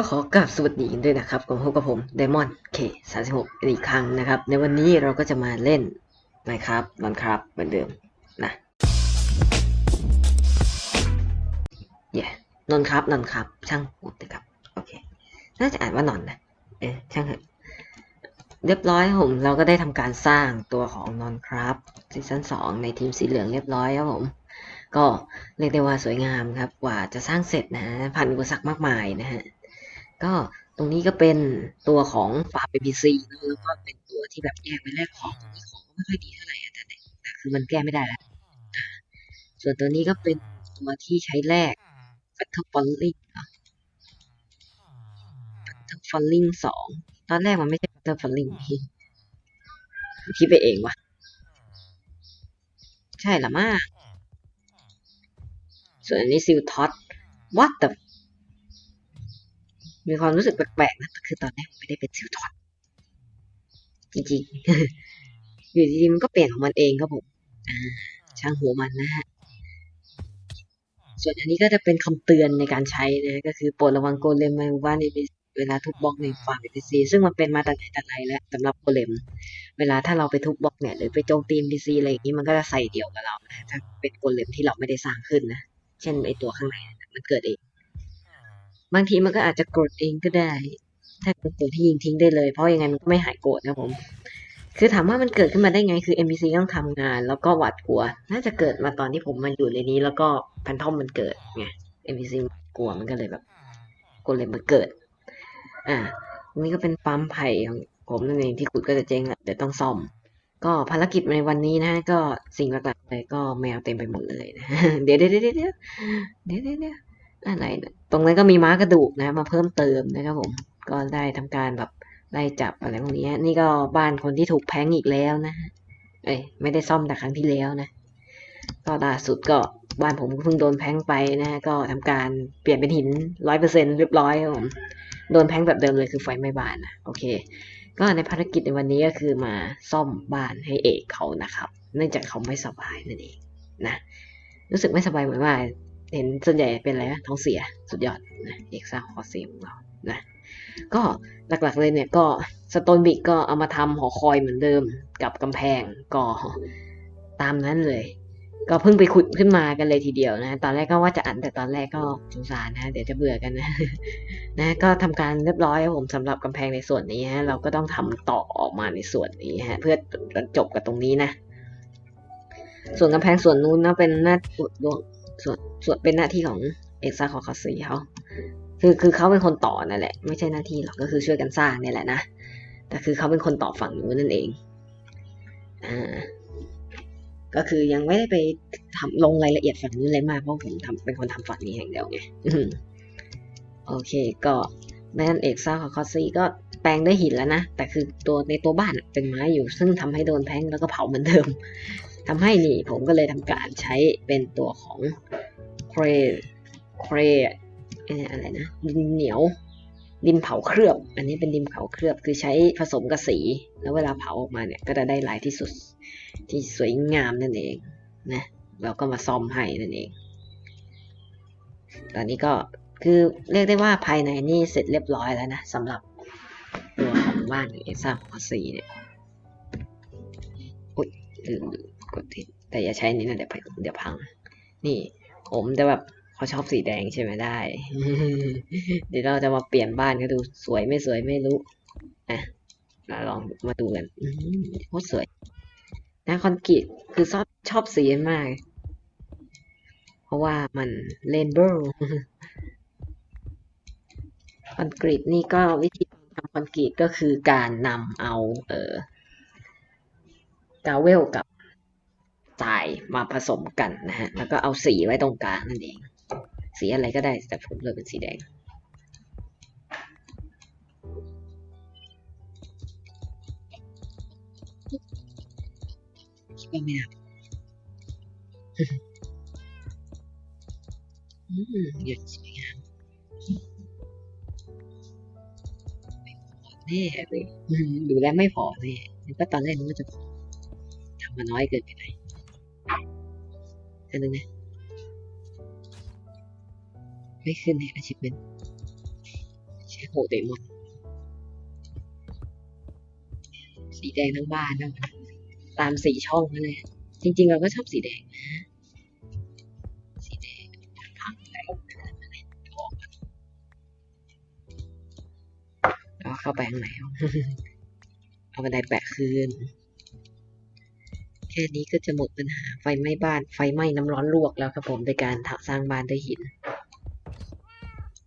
ก็ขอกราบสวัสดีกันด้วยนะครับกับพบกับผมไดมอนด์เคสามสิบหกอีกครั้งนะครับ ในวันนี้เราก็จะมาเล่นนะครับนอนครับเหมือนเดิมนะเย่นอนครับนอนครับ ช่างหมดเลยครับโอเคน่าจะอ่านว่านอนนะเอ๊ะช่างเถอะเรียบร้อยผมเราก็ได้ทำการสร้างตัวของนอนครับซีซั่นสองในทีมสีเหลืองเรียบร้อยครับผมก็เรียกได้ว่าสวยงามครับกว่าจะสร้างเสร็จนะฮะผ่านอุปสรรคมากมายนะฮะ ก็ตรงนี้ก็เป็นตัวของฟาร์ม BBC เนอะแล้วก็เป็นตัวที่แบบแยกไปแลกของตรงนี้ของก็ไม่ค่อยดีเท่าไหร่แต่แต่คือมันแก้ไม่ได้แล้วส่วนตัวนี้ก็เป็นตัวที่ใช้แลก Battle Falling เหรอ Battle Falling สองตอนแรกมันไม่ใช่ Battle Falling คิดไปเองวะใช่ละมาส่วนอันนี้ซิลท็อต what the มีความรู้สึกแปลกๆนะแต่คือตอนแรกมันไม่ได้เป็นซิลท็อตจริงๆอยู่ดีๆมันก็เปลี่ยนของมันเองครับผมอ่าช่างหัวมันนะฮะส่วนอันนี้ก็จะเป็นคำเตือนในการใช้นะก็คือโปรดระวังโกเลมในหมู่บ้านในเวลาทุบบล็อกในฟาร์มเอซีซึ่งมันเป็นมาแต่ไหนแต่ไรแล้วสำหรับโกเลม เวลาถ้าเราไปทุบบล็อกเนี่ยหรือไปโจมตีดีซีอะไรอย่างนี้มันก็จะใส่เดี่ยวกับเรานะถ้าเป็นโกเลมที่เราไม่ได้สร้างขึ้นนะ เช่นไอตัวข้างในนะมันเกิดเอง บางทีมันก็อาจจะโกรธเองก็ได้ ถ้าเป็นตัวที่ยิงทิ้งได้เลย เพราะยังไงมันก็ไม่หายโกรธนะผม คือถามว่ามันเกิดขึ้นมาได้ไง คือ NPC ต้องทำงาน แล้วก็หวาดกลัว น่าจะเกิดมาตอนที่ผมมันอยู่ในนี้ แล้วก็แพนทอมมันเกิดไง NPC กลัวมันก็เลยแบบกลัวเลยมันเกิด อ่าตรงนี้ก็เป็นปั๊มไผ่ของผมนั่นเองที่ขุดก็จะเจ๊งแหละเดี๋ยวต้องซ่อม ก็ภารกิจในวันนี้นะก็สิ่งหลักๆเลยก็แมวเต็มไปหมดเลยนะ เดี๋ยวเดี๋ยวเดี๋ยวเดี๋ยวเดี๋ยว อะไรนะตรงนั้นก็มีม้ากระดูกนะ มาเพิ่มเติมนะครับผม ก็ได้ทำการแบบไล่จับอะไรพวกนี้ นี่ก็บ้านคนที่ถูกแพงอีกแล้วนะ เอ้ยไม่ได้ซ่อมแต่ครั้งที่แล้วนะ ก็ล่าสุดก็บ้านผมก็เพิ่งโดนแพงไปนะ ก็ทำการเปลี่ยนเป็นหินร้อยเปอร์เซ็นเรียบร้อยครับผม โดนแพงแบบเดิมเลยคือไฟไหม้บ้านนะ โอเค ก็ในภารกิจในวันนี้ก็คือมาซ่อมบ้านให้เอกเขานะครับ เนื่องจากเขาไม่สบายนั่นเองนะ รู้สึกไม่สบายเหมือนว่า เห็นส่วนใหญ่เป็นอะไรนะท้องเสียสุดยอดนะเอกซ่าคอเสียของเรานะก็หลักๆเลยเนี่ยก็สโตนบิกก็เอามาทำหอคอยเหมือนเดิมกับกำแพงก็ตามนั้นเลย ก็เพิ่งไปขุดขึ้นมากันเลยทีเดียวนะ ตอนแรกก็ว่าจะอ่านแต่ตอนแรกก็สงสารนะ เดี๋ยวจะเบื่อกันนะนะก็ทำการเรียบร้อยผมสำหรับกำแพงในส่วนนี้ฮะเราก็ต้องทำต่อออกมาในส่วนนี้ฮะเพื่อจบกับตรงนี้นะ ส่วนกำแพงส่วนนู้นนะเป็นหน้า ส่วนส่วนเป็นหน้าที่ของเอกซ่าคอคาซีเขาคือคือเขาเป็นคนต่อนั่นแหละ ไม่ใช่หน้าที่หรอกก็คือช่วยกันสร้างนี่แหละนะแต่คือเขาเป็นคนต่อฝั่งนู้นนั่นเองอ่าก็คือยังไม่ได้ไปทำลงรายละเอียดฝั่งนู้นเลยมากเพราะผมทำเป็นคนทำฝั่งนี้อย่างเดียวไงโอเค ก็แม่นเอกซ่าของคอสซี่ก็แปลงด้วยหินแล้วนะ แต่คือตัวในตัวบ้านเป็นไม้อยู่ ซึ่งทำให้โดนแพงแล้วก็เผาเหมือนเดิม ทำให้นี่ผมก็เลยทำการใช้เป็นตัวของ เครเครเอ่อะไรนะ ดินเหนียว ดินเผาเคลือบ อันนี้เป็นดินเผาเคลือบคือใช้ผสมกับสี แล้วเวลาเผาออกมาเนี่ยก็จะได้ลายที่สุดที่สวยงามนั่นเองนะเราก็มาซ่อมให้นั่นเอง ตอนนี้ก็คือเรียกได้ว่าภายในนี่เสร็จเรียบร้อยแล้วนะสำหรับตัวของบ้านเอซ่าของสีเนี่ย อุ้ยลืม กดทิด แต่อย่าใช้นี้นะเดี๋ยวเดี๋ยวพัง นี่ผมจะแบบเขาชอบสีแดงใช่ไหมได้ เดี๋ยวเราจะมาเปลี่ยนบ้านก็ดูสวยไม่สวยไม่รู้อะเราลองมาดูกันโคตรสวยนะคอนกรีตคือชอบชอบสีมาก เพราะว่ามันเรนโบว์คอนกรีตนี่ก็วิธีทำคอนกรีตก็คือการนำเอา เออกาเวลกับ ทรายมาผสมกันนะฮะ แล้วก็เอาสีไว้ตรงกลางนั่นเอง สีอะไรก็ได้แต่ผมเลือกเป็นสีแดง คิดว่าไม่ได้อืมหยุดสวยงามไม่พอแน่เลยดูแล้วไม่พอแน่กว่าตอนแรกนึกว่าจะพอทำมาน้อยเกินไปหน่อย อันนึงนะ ไม่ขึ้นใน achievement ใช่ใช้โหเดมอนสีแดงทั้งบ้านนะตามสีช่องนั่นเลย จริง ๆ เราก็ชอบสีแดงนะ สีแดงพังแล้วแล้วเข้าไปข้างในเอาบันไดแปะคืน ค่นี้ก็จะหมดปัญหาไฟไหม้บ้านไฟไหม้น้ำร้อนลวกแล้วครับผมในการถสร้างบ้านด้วยหิน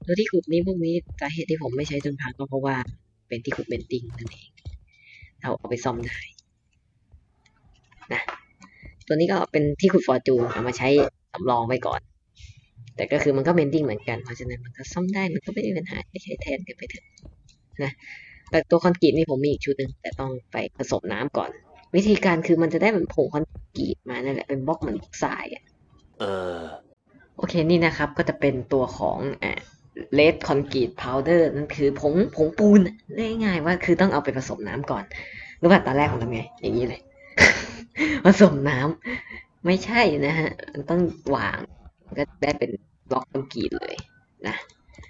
ตัวที่ขุดนี้พวกนี้สาเหตุที่ผมไม่ใช้จนพังก็เพราะว่าเป็นที่ขุดเบนติ้งนั่นเองเราเอาไปซ่อมได้นะตัวนี้ก็เป็นที่ขุดฟอร์จูนเอามาใช้สำรองไว้ก่อน แต่ก็คือมันก็เบนดิ้งเหมือนกันเพราะฉะนั้นมันก็ซ่อมได้มันก็ไม่มีปัญหาไม่ใช้แทนกันไปเถอะนะแต่ตัวคอนกรีตนี่ผมมีอีกชุดหนึ่งแต่ต้องไปผสมน้ำก่อน วิธีการคือมันจะได้เหมือนผงคอนกรีตมานั่นแหละเป็นบล็อกเหมือนทรายอะ Uh. โอเคนี่นะครับ ก็จะเป็นตัวของอ่าเลดคอนกรีตพาวเดอร์นั่นคือผงผงปูนอะเรียกง่ายๆว่าคือต้องเอาไปผสมน้ำก่อนรู้ป่ะตอนแรกผมทำไง อย่างนี้เลย ผสมน้ำไม่ใช่นะฮะมันต้องวางมันก็ได้เป็นบล็อกคอนกรีตเลยนะ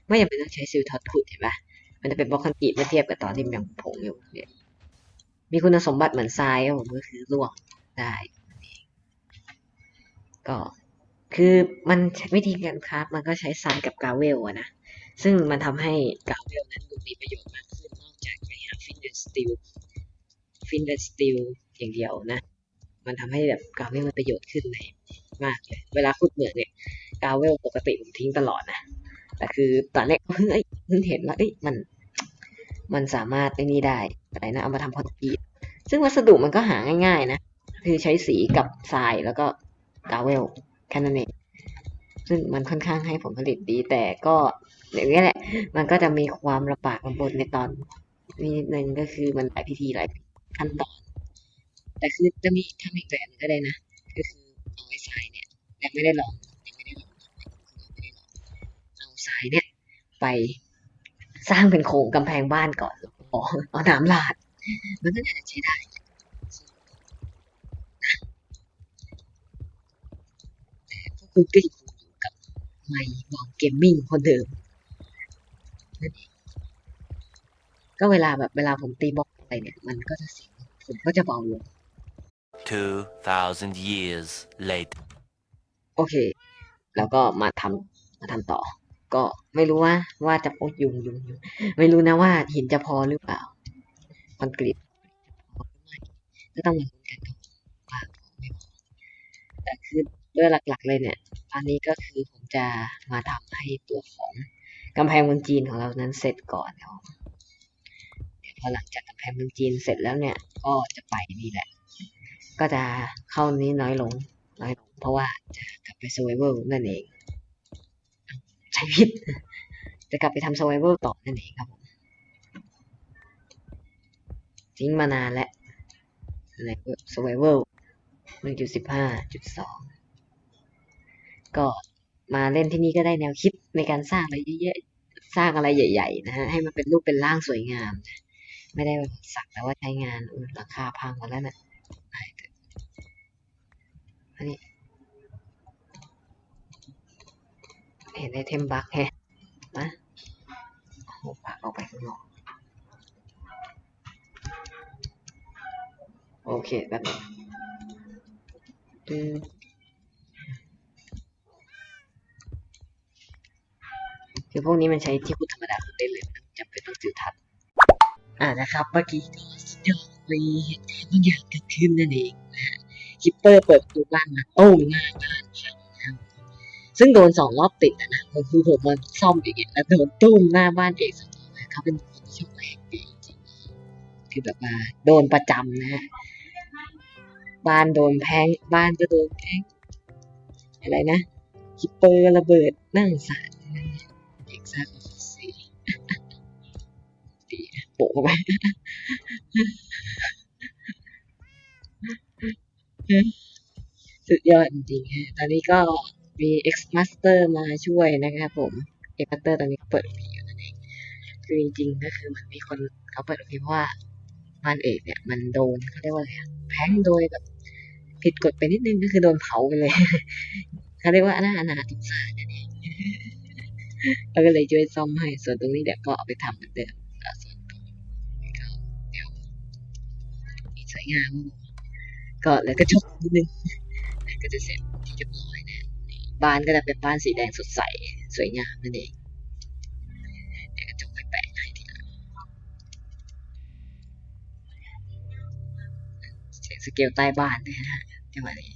ไม่จำเป็นต้องใช้ซิลท็อตขุดเห็นปะมันจะเป็นบล็อกคอนกรีตเมื่อเทียบกับตอนที่มันยังผงอยู่เนี่ย มีคุณสมบัติเหมือนทรายครับผมก็คือลวกได้ก็คือมันวิธีการคราฟมันก็ใช้ทรายกับกาเวลอะนะ ซึ่งมันทำให้กาเวลนั้นดูมีประโยชน์มากขึ้นนอกจากไปหาฟินเดนสติลฟินเดนสติลอย่างเดียวนะ มันทำให้แบบกาเวลมันประโยชน์ขึ้นในมากเลย เวลาขุดเหมืองเนี่ยกาเวลปกติผมทิ้งตลอดนะ แต่คือตอนแรกเพิ่งเอ้ยเพิ่งเห็นว่าเอ้ยมัน มันสามารถไอ้นี่ได้อะไรนะเอามาทำคอนกรีตซึ่งวัสดุมันก็หาง่าย ๆ นะ คือใช้สีกับทรายแล้วก็กาเวลแค่นั้นเองซึ่งมันค่อนข้างให้ผลผลิตดี แต่ก็อย่างนี้แหละ มันก็จะมีความลำบากลำบนในตอนนี้นิดนึงก็คือมันหลายพิธีหลายขั้นตอน แต่คือจะมีทำอีกแบบนึงก็ได้นะก็คือเอาไอ้ทรายเนี่ยยังไม่ได้ลองยังไม่ได้ลองเอาทรายเนี่ยไป สร้างเป็นโครงกำแพงบ้านก่อนอ๋อเอาน้ำลาด มันก็น่าจะใช้ได้พวกคุณก็ยังคงอยู่กับไมค์บอกเกมมิ่งคนเดิมนั่นเองก็เวลาแบบเวลาผมตีบล็อกอะไรเนี่ย มันก็จะเสียงผมก็จะเบาลง2,000 years later. โอเค แล้วก็มาทำมาทำต่อ ก็ไม่รู้ว่าว่าจะโอ้ยุงยุงยุงไม่รู้นะว่าหินจะพอหรือเปล่าคอนกรีตก็ต้องมาลุ้นกันว่าพอไม่พอแต่คือด้วยหลักๆเลยเนี่ยตอนนี้ก็คือผมจะมาทำให้ตัวของกำแพงเมืองจีนของเรานั้นเสร็จก่อนครับเดี๋ยวพอหลังจากกำแพงเมืองจีนเสร็จแล้วเนี่ย ก็จะไปนี่แหละ ก็จะเข้านี้น้อยลงน้อยลง เพราะว่าจะกลับไป survival นั่นเอง ใช้ผิดจะกลับไปทำ survival ต่อนั่นเองครับผมทิ้งมานานแล้ว survival 1.15.2ก็มาเล่นที่นี่ก็ได้แนวคิดในการสร้างอะไรเยอะๆ สร้างอะไรใหญ่ ๆ นะฮะ ให้มันเป็นรูปเป็นร่างสวยงาม ไม่ได้สักแต่ว่าใช้งานอุ๊ยหลังคาพังหมดแล้วนะไปเถอะอันนี้ เห็นไอเทมบักแฮะมาโอ้ปักออกไปข้างนอกโอเคแบบนี้อืมคือพวกนี้มันใช้ที่ขุดธรรมดาขุดได้เลยไม่ต้องจำเป็นต้องจืดทัด อ่านะครับ เมื่อกี้ก็สุดยอดมีเหตุการณ์บางอย่างเกิดขึ้นนั่นเองนะฮะคิปเปอร์เปิดประตูบ้านมาโต้หน้าบ้านพังนะครับ ซึ่งโดนสองรอบติดนะคือผมมาซ่อมอย่างเงี้ยแล้วโดนตุ้มหน้าบ้านเอกสองรอบนะเขาเป็นคนที่โชคแรงดีจริงๆคือแบบว่าโดนประจำนะฮะบ้านโดนแพงบ้านก็โดนแพงอะไรนะคิปเปอร์ระเบิดนั่งสารนั่นเอกซ่ากสีดีนะโป้ไปสุดยอดจริงๆฮะตอนนี้ก็ มี X Master มาช่วยนะครับผม X Master ตอนนี้เปิดพีอยู่นั่นเองคือจริงๆก็คือมันมีคนเขาเปิดพีเพราะว่าบ้านเอกเนี่ยมันโดนเขาเรียกว่าอะไรอะแพ้งโดยแบบผิดกฎไปนิดนึงก็คือโดนเผาไปเลยเขาเรียกว่าอนาอนาถสารนั่นเองแล้วก็เลยช่วยซ่อมให้ ส่วนตรงนี้เดี๋ยวก็เอาไปทำเหมือนเดิมส่วนตรงนี้ก็เดี๋ยวสวยงามก็แล้วก็จบนิดนึงแล้วก็จะเสร็จที่เรียบร้อยนะ บ้านก็จะเป็นบ้านสีแดงสดใส สวยงามนั่นเองเดี๋ยวกระจกไปแปะให้ทีหลังเช็คสเกลใต้บ้านนะฮะจังหวะนี้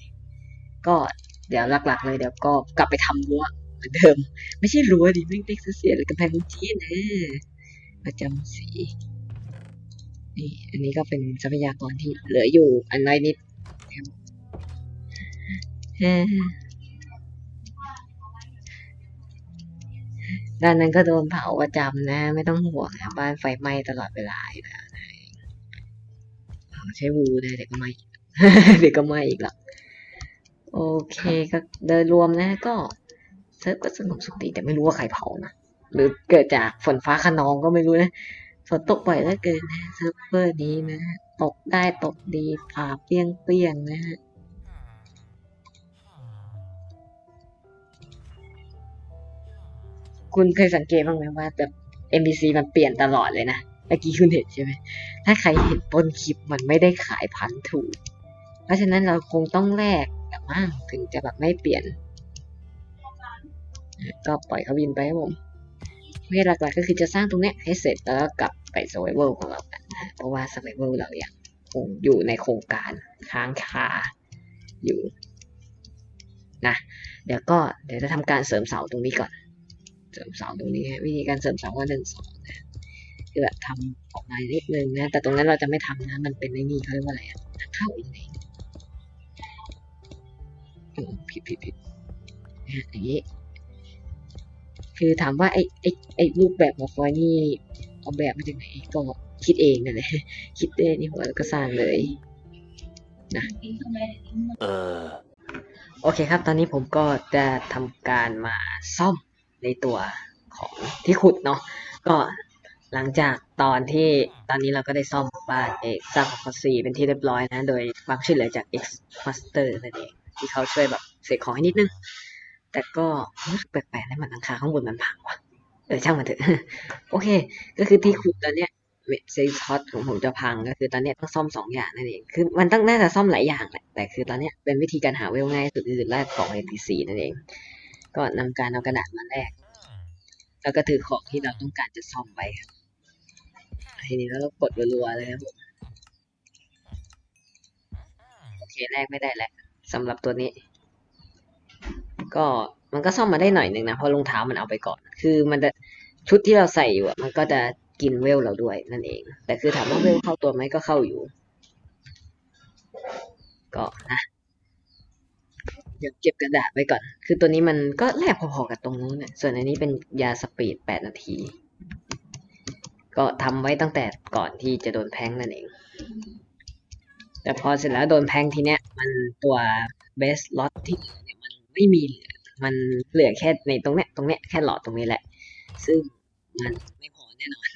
ก็เดี๋ยวหลักๆ เลยเดี๋ยวก็กลับไปทำรั้วเหมือนเดิม ไม่ใช่รั้วดิไม่เด็กเสียเลยกำแพงจีนนะประจำสีนี่อันนี้ก็เป็นทรัพยากรที่เหลืออยู่อันน้อยนิดเฮ้ ด้านนั้นก็โดนเผาประจำนะ ไม่ต้องห่วงนะบ้านไฟไหม้ตลอดเวลาอยู่แล้วนะใช้วูนะเดี๋ยวก็ไหม้เดี๋ยวก็ไหม้อีกหรอกโอเคก็โดยรวมนะ ก็เซิร์ฟก็สนุกสุขดีแต่ไม่รู้ว่าใครเผานะหรือเกิดจากฝนฟ้าขนองก็ไม่รู้นะฝนตกบ่อยเหลือเกินนะเซิร์ฟเวอร์นี้นะตกได้ตกดีผ่าเปี้ยงเปี้ยงนะฮะ คุณเคยสังเกตบ้างไหมว่าแบบ NPC มันเปลี่ยนตลอดเลยนะเมื่อกี้คุณเห็นใช่ไหม ถ้าใครเห็นต้นคลิปมันไม่ได้ขายพันถูก เพราะฉะนั้นเราคงต้องแลกแต่ว่าถึงจะแบบไม่เปลี่ยน ก็ปล่อยเขาบินไปครับผมเวลหลักๆก็คือจะสร้างตรงเนี้ยให้เสร็จแล้วกลับไป survival ของเรากันนะเพราะว่า survival เราอยังคงอยู่ในโครงการค้างคาอยู่นะ เดี๋ยวก็เดี๋ยวจะทำการเสริมเสาตรงนี้ก่อน เสริมเสาตรงนี้วิธีการเสริมเสาว่าหนึ่งสองนะคือแบบทำออกมานิดนึงนะ แต่ตรงนั้นเราจะไม่ทำนะ มันเป็นในนี่เขาเรียกว่าอะไรอะเข้าอีกเองผิดผิดผิดนะอย่างนี้ คือถามว่าไอ้ไอ้ไอ้รูปแบบของฟอยนี่เอาแบบมาจากไหนก็คิดเองนั่นแหละคิดเองนี่หัวแล้วก็สร้างเลย Uh. โอเคครับ ตอนนี้ผมก็จะทำการมาซ่อม ในตัวของที่ขุดเนาะก็หลังจากตอนที่ตอนนี้เราก็ได้ซ่อมบ้านเอกสร้างของคอซีเป็นที่เรียบร้อยนะ โดยความช่วยเหลือจาก X Master นั่นเองที่เขาช่วยแบบเสกของให้นิดนึง แต่ก็รู้สึกแปลกๆนะมันหลังคาข้างบนมันพังว่ะเออช่างมันเถอะ โอเค ก็คือที่ขุดตอนเนี้ยเวทเซซอสของผมจะพังก็คือตอนนี้ต้องซ่อมสองอย่างนั่นเองคือมันต้องน่าจะซ่อมหลายอย่างแหละแต่คือตอนนี้เป็นวิธีการหาเวลง่ายสุดคือแลกของ NPC นั่นเอง ก็นำการเอากระดาษมาแลกแล้วก็ถือของที่เราต้องการจะซ่อมไปครับทีนี้เราก็กดรัวๆเลยครับผมโอเคแลกไม่ได้แล้วสำหรับตัวนี้ ก็มันก็ซ่อมมาได้หน่อยหนึ่งนะเพราะรองเท้ามันเอาไปก่อน คือมันจะชุดที่เราใส่อยู่อะมันก็จะกินเวลเราด้วยนั่นเอง แต่คือถามว่าเวลเข้าตัวไหมก็เข้าอยู่ ก็นะ เดี๋ยวเก็บกระดาษไว้ก่อน คือตัวนี้มันก็แลกพอๆกับตรงนู้นนะส่วนอันนี้เป็นยาสปีดแปดนาที ก็ทำไว้ตั้งแต่ก่อนที่จะโดนแพงนั่นเอง แต่พอเสร็จแล้วโดนแพงทีเนี้ย มันตัวเบสล็อตที่เนี่ยมันไม่มีเหลือมันเหลือแค่ในตรงเนี้ยตรงเนี้ยแค่หลอดตรงนี้แหละ ซึ่งมันไม่พอแน่นอน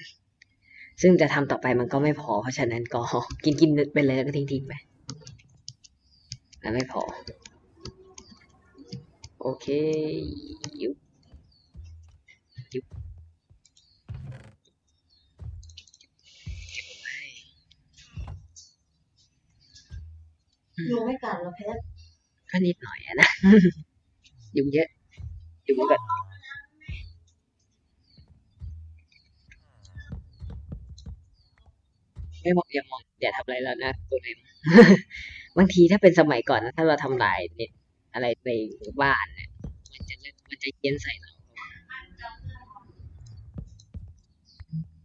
ซึ่งจะทำต่อไปมันก็ไม่พอ เพราะฉะนั้นก็กินกินๆไปเลยแล้วก็ทิ้งทิ้งไปแล้วไม่พอ เคยุบยุบเก็บไว้อืมยุงไม่กัดเหรอเพชรก็นิดหน่อยอะนะ ยุงเยอะ ยุงเยอะไม่บอกอย่ามองอย่าทำอะไรแล้วนะโกเลมบางทีถ้าเป็นสมัยก่อนนะถ้าเราทำลายเน็ต อะไรในหมู่บ้านเนี่ยมันจะเล่นมันจะเย็นใส่เรา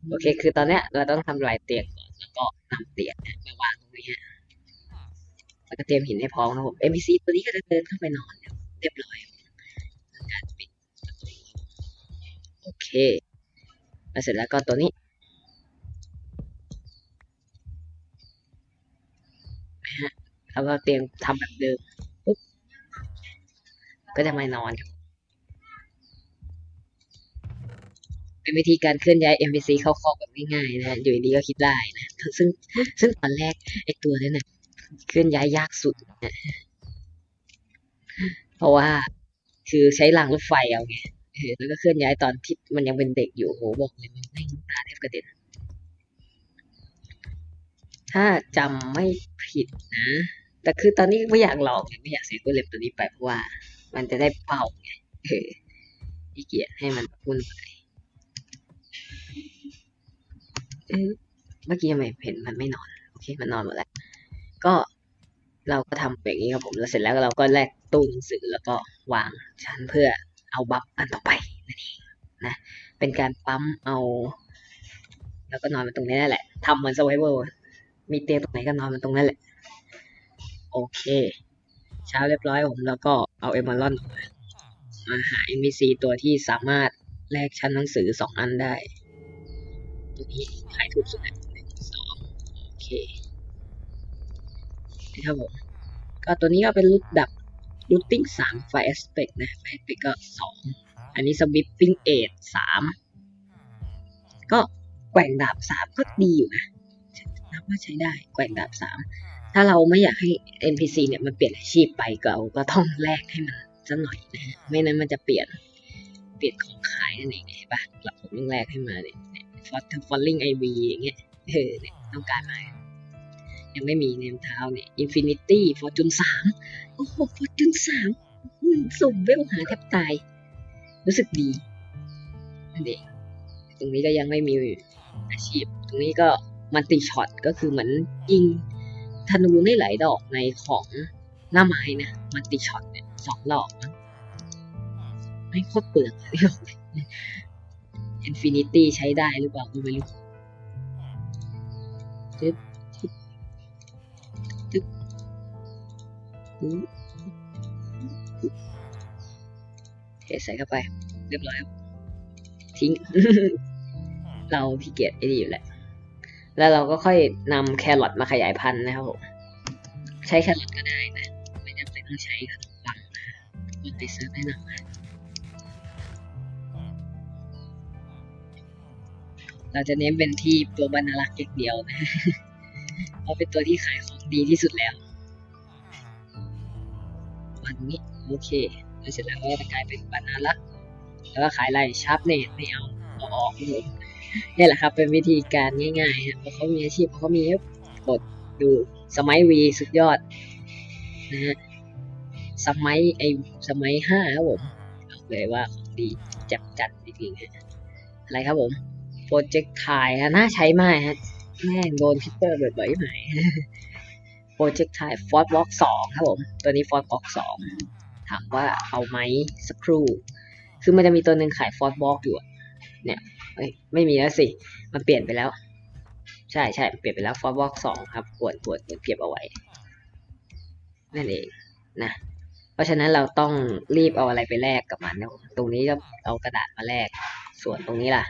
โอเค คือตอนเนี้ยเราต้องทำลายเตียงก่อนแล้วก็นำเตียงเนี่ยมาวางตรงนี้ฮะแล้วก็เตรียมหินให้พร้อมนะผม NPC ตัวนี้ก็จะเดินเข้าไปนอนเรียบร้อยการปิดประตูโอเคแล้วเสร็จแล้วก็ตัวนี้นะฮะแล้วก็เตรียมทำแบบเดิม ก็จะมานอน เป็นวิธีการเคลื่อนย้าย NPC เข้าคอกแบบง่ายๆนะ อยู่ดีก็คิดได้นะ ซึ่งซึ่งตอนแรกไอ้ตัวนั้นน่ะเคลื่อนย้ายยากสุดนะเพราะว่าคือใช้รางรถไฟเอาไงแล้วก็เคลื่อนย้ายตอนที่มันยังเป็นเด็กอยู่โหบอกเลยมันแม่งตาแทบกระเด็นถ้าจำไม่ผิดนะ แต่คือตอนนี้ไม่อยากลองไงไม่อยากเสียตัวเล็บตัวนี้ไปเพราะว่า มันจะได้เป่าไงเออขี้เกียจให้มันวุ่นวายเออเมื่อกี้ทำไมเห็นมันไม่นอนโอเคมันนอนหมดแล้ว ก็เราก็ทำแบบนี้ครับผมแล้วเสร็จแล้วเราก็แลกตู้หนังสือแล้วก็วางชั้นเพื่อเอาบัฟอันต่อไปนั่นเองนะเป็นการปั๊มเอา แล้วก็นอนมันตรงนี้นั่นแหละทำเหมือน survival มีเตียงตรงไหนก็นอนมันตรงนั้นแหละ โอเค เช้าเรียบร้อยผมแล้วก็เอาเอมอลอนมาหา NPC ตัวที่สามารถแลกชั้นหนังสือสองอันได้ ตัวนี้ขายถูกสุดแล้วสองโอเคนะครับผมก็ตัวนี้ก็เป็นรูดดับรูทติ้งสามไฟแอสเปกนะไฟแอสเปกก็สองอันนี้สวิปปิ้งเอทสามก็แกว่งดาบสามก็ดีอยู่นะนับว่าใช้ได้แกว่งดาบสาม ถ้าเราไม่อยากให้ NPC เนี่ยมันเปลี่ยนอาชีพไปก็เราก็ต้องแลกให้มันสักหน่อยนะฮะไม่นั้นมันจะเปลี่ยนเปลี่ยนของขายนั่นเองเห็นปะเราผมต้องแลกให้มาเนี่ยฟอสฟอลลิงไอวีอย่างเงี้ยเออเนี่ยต้องการมายังไม่มีเนมเท้าเนี่ยอินฟินิตี้ฟอร์จูนสามโอ้โหฟอร์จูนสามสุ่มเวลหาแทบตาย รู้สึกดีนั่นเองตรงนี้ก็ยังไม่มีอาชีพ ตรงนี้ก็มันติช็อตก็คือเหมือนยิง ธนูได้หลายดอกในของหน้าไม้นะมันติช็อตเนี่ยสองดอกมั้งไม่โคตรเปลืองอินฟินิตี้ใช้ได้หรือเปล่าก็ไม่รู้จึ๊บจึ๊บจึ๊บเคใส่เข้าไป เรียบร้อยทิ้ง เราขี้เกียจไอ้นี่อยู่แหละ แล้วเราก็ค่อยนำแครอทมาขยายพันธุ์นะครับผมใช้แครอทก็ได้นะไม่จำเป็นต้องใช้ขนมปังนะคนไปซื้อแนะนำมาเราจะเน้นเป็นที่ตัวบรรลักษ์อย่างเดียวนะเพราะเป็นตัวที่ขายของดีที่สุดแล้ววันนี้โอเคแล้วเสร็จแล้วก็จะกลายเป็นบรรลักษ์แล้วก็ขายไล่ชับเนี่ยไม่เอาเอาออกครับผม นี่แหละครับเป็นวิธีการง่ายๆครับเพราะเขามีอาชีพเพราะเขามีให้กดดูสมัยวีสุดยอดนะฮะสมัยไอสมัยห้าครับผมบอกเลยว่าของดีจัดจัดจริงๆฮะอะไรครับผมโปรเจกต์ถ่ายฮะน่าใช้มากฮะแม่งโดนพิปเปอร์เบ่อยไหมโปรเจกต์ถ่ายฟอร์ดบล็อกสองครับผมตัวนี้ฟอร์ดบล็อกสองถามว่าเอาไหมสักครู่ คือมันจะมีตัวหนึ่งขายฟอร์ดบล็อกอยู่เนี่ย เอ้ยไม่มีแล้วสิ มันเปลี่ยนไปแล้ว ใช่ใช่เปลี่ยนไปแล้วฟอร์บล็อกสองครับปวดปวดเก็บเอาไว้ นั่นเองนะ เพราะฉะนั้นเราต้องรีบเอาอะไรไปแลกกับมันนะตรงนี้ก็เอากระดาษมาแลก ส่วนตรงนี้ล่ะ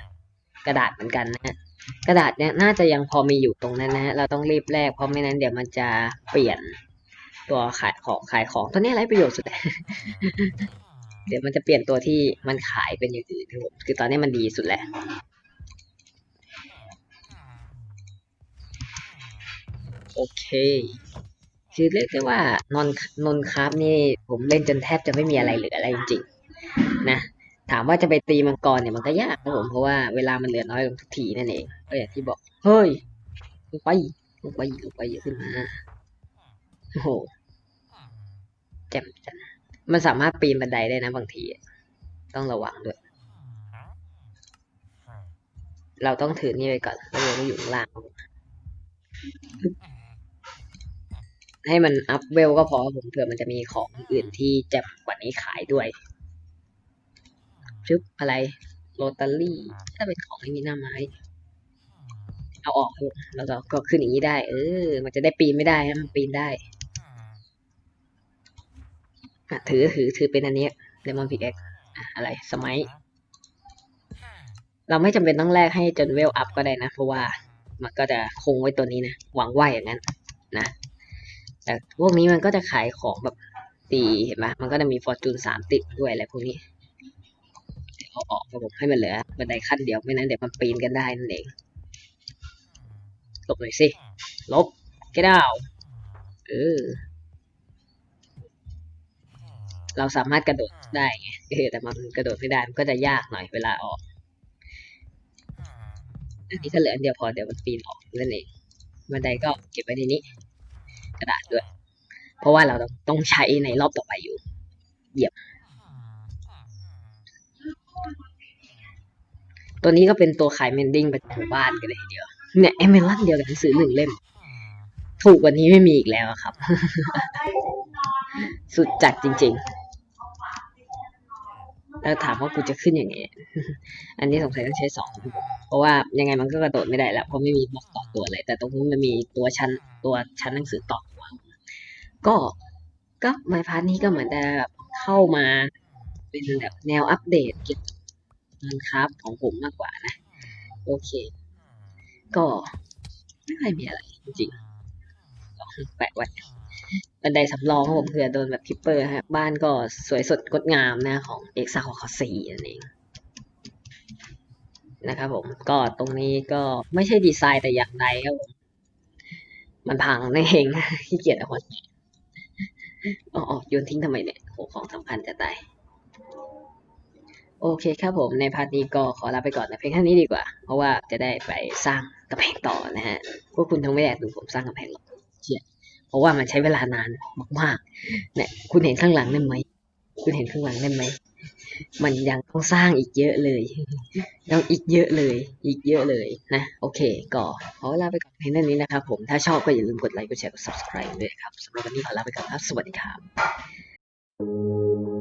กระดาษเหมือนกันนะกระดาษเนี่ยน่าจะยังพอมีอยู่ตรงนั้นนะฮะเราต้องรีบแลกเพราะไม่นั้นเดี๋ยวมันจะเปลี่ยนตัวขายของขายของตัวนี้ไรประโยชน์สุด เดี๋ยวมันจะเปลี่ยนตัวที่มันขายเป็นอย่างอื่นครับผมคือตอนนี้มันดีสุดแล้วโอเค คือเรียกได้ว่านอนนนคราฟนี่ผมเล่นจนแทบจะไม่มีอะไรเหลืออะไรจริงๆ นะ ถามว่าจะไปตีมังกรเนี่ยมันก็ยากครับผมเพราะว่าเวลามันเหลือน้อยลงทุกทีนั่นเองก็อย่างที่บอก เฮ้ยลงไปลงไปลงไปเยอะขึ้นมาโอ้โหแจ่มจัง มันสามารถปีนบันไดได้นะบางที ต้องระวังด้วย เราต้องถือนี่ไปก่อนแล้วเราอยู่ข้างล่าง ให้มันอัพเวลก็พอผมเผื่อมันจะมีของอื่นที่จะกว่านี้ขายด้วยชึบอะไรโรตารี่ ถ้าเป็นของที่มีหน้าไม้ เอาออกครับผมแล้วก็ขึ้นอย่างนี้ได้ เออ มันจะได้ปีนไม่ได้มันปีนได้ อะถือถือถือเป็นอันนี้เลมอนพิกเอ็กอะไรสมัย เราไม่จำเป็นต้องแลกให้จนเวลอัพก็ได้นะ เพราะว่ามันก็จะคงไว้ตัวนี้นะหวังว่าอย่างนั้นนะแต่พวกนี้มันก็จะขายของแบบตีเห็นไหมมันก็จะมีฟอร์จูนสามติดด้วยอะไรพวกนี้เดี๋ยวเอาออกครับผมให้มันเหลือบันไดขั้นเดียวไม่นั้นเดี๋ยวมันปีนกันได้นั่นเองลบหน่อยสิลบ get out เออ เราสามารถกระโดดได้ไงเออแต่มันกระโดดไม่ได้มันก็จะยากหน่อยเวลาออก อันนี้ถ้าเหลืออันเดียวพอเดี๋ยวมันปีนออกนั่นเองบันไดก็เก็บไว้ในนี้ กระดาษด้วย เพราะว่าเราต้องต้องใช้ในรอบต่อไปอยู่ เหยียบ ตัวนี้ก็เป็นตัวขายเมนดิ้งประจำหมู่บ้านกันเลยทีเดียว เนี่ยเอเมลันเดียวกับหนังสือหนึ่งเล่ม ถูกกว่านี้ไม่มีอีกแล้วอะครับ สุดจัดจริง ๆ แล้วถามว่ากูจะขึ้นยังไง อันนี้สงสัยต้องใช้สองเพราะว่ายังไงมันก็กระโดดไม่ได้แล้วเพราะไม่มีบล็อกต่อตัวเลยแต่ตรงนู้นมันมีตัวชั้นตัวชั้นหนังสือต่อมาก็ก็ไมพาร์ทนี้ก็เหมือนจะเข้ามาเป็นแบบแนวอัปเดตเกี่ยวกับงานครับของผมมากกว่านะ โอเค ก็ไม่ค่อยมีอะไรจริงๆลองแปะไว้ บันไดสำรองของผมเผื่อโดนแบบคิปเปอร์ฮะบ้านก็สวยสดงดงามนะของเอกซาคอคอซีนั่นเองนะครับผมก็ตรงนี้ก็ไม่ใช่ดีไซน์แต่อย่างใดครับผมมันพังนั่นเองขี้เกียจเอาคนอ๋ออ๋อโยนทิ้งทำไมเนี่ยโหของสำคัญจะตายโอเคครับผมในพาร์ทนี้ก็ขอลาไปก่อนนเพียงแค่นี้ดีกว่า เพราะว่าจะได้ไปสร้างกำแพงต่อนะฮะพวกคุณทั้งไม่แดกดูผมสร้างกำแพงหรอกเชี่ย เพราะว่ามันใช้เวลานานมากๆเนี่ยคุณเห็นข้างหลังนั่นไหมคุณเห็นข้างหลังนั่นไหมมันยังต้องสร้างอีกเยอะเลยยังอีกเยอะเลย อีกเยอะเลยนะ โอเค ก็ขอเวลาไปก่อนเพียงเท่านี้นะครับผมถ้าชอบก็อย่าลืมกดไลค์กดแชร์กด subscribe ด้วยครับสำหรับวันนี้ขอลาไปก่อนครับ สวัสดีครับ